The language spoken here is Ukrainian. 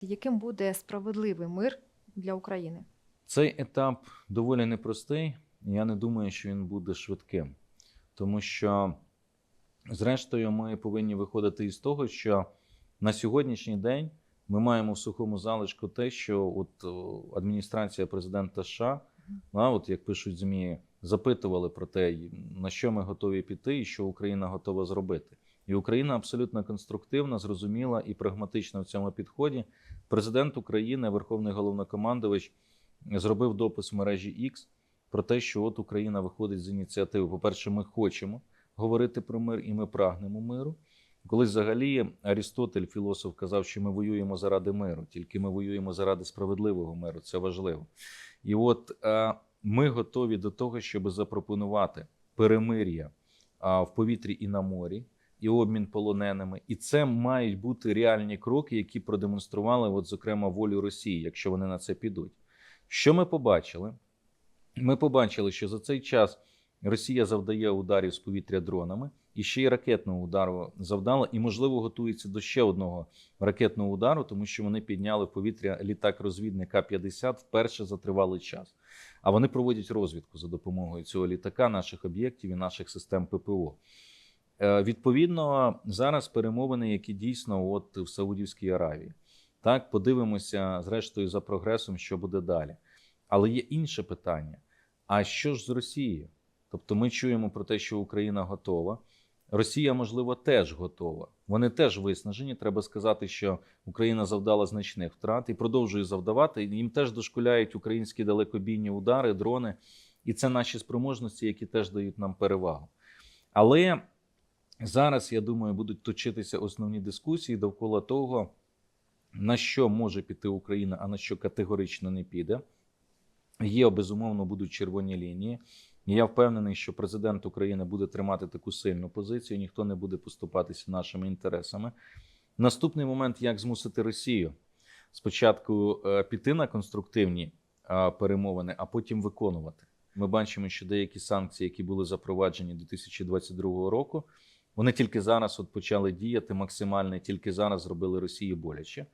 Яким буде справедливий мир для України? Цей етап доволі непростий. Я не думаю, що він буде швидким, тому що, зрештою, ми повинні виходити із того, що на сьогоднішній день ми маємо в сухому залишку те, що от адміністрація президента США, а, от як пишуть змі, запитували про те, на що ми готові піти, і що Україна готова зробити. І Україна абсолютно конструктивна, зрозуміла і прагматична в цьому підході. Президент України, Верховний головнокомандувач, зробив допис в мережі X про те, що от Україна виходить з ініціативи. По-перше, ми хочемо говорити про мир, і ми прагнемо миру. Колись взагалі Арістотель, філософ, казав, що ми воюємо заради миру, тільки ми воюємо заради справедливого миру. Це важливо. І от е, ми готові до того, щоб запропонувати перемир'я в повітрі і на морі, і обмін полоненими. І це мають бути реальні кроки, які продемонстрували, от, зокрема, волю Росії, якщо вони на це підуть. Що ми побачили? Ми побачили, що за цей час Росія завдає ударів з повітря дронами і ще й ракетного удару завдала, і, можливо, готується до ще одного ракетного удару, тому що вони підняли в повітря літак-розвідник А-50 вперше за тривалий час. А вони проводять розвідку за допомогою цього літака, наших об'єктів і наших систем ППО. Е, Відповідно, зараз перемовини, які дійсно от в Саудівській Аравії. Так, подивимося, зрештою, за прогресом, що буде далі. Але є інше питання: а що ж з Росією? Тобто, ми чуємо про те, що Україна готова. Росія, можливо, теж готова. Вони теж виснажені. Треба сказати, що Україна завдала значних втрат і продовжує завдавати. Їм теж дошкуляють українські далекобійні удари, дрони, і це наші спроможності, які теж дають нам перевагу. Але зараз, я думаю, будуть точитися основні дискусії довкола того, на що може піти Україна, а на що категорично не піде. Є, безумовно, будуть червоні лінії. Я впевнений, що президент України буде тримати таку сильну позицію, ніхто не буде поступатися нашими інтересами. Наступний момент, як змусити Росію спочатку е, піти на конструктивні е, перемовини, а потім виконувати. Ми бачимо, що деякі санкції, які були запроваджені 2022 року, вони тільки зараз от почали діяти максимально, тільки зараз зробили Росії боляче.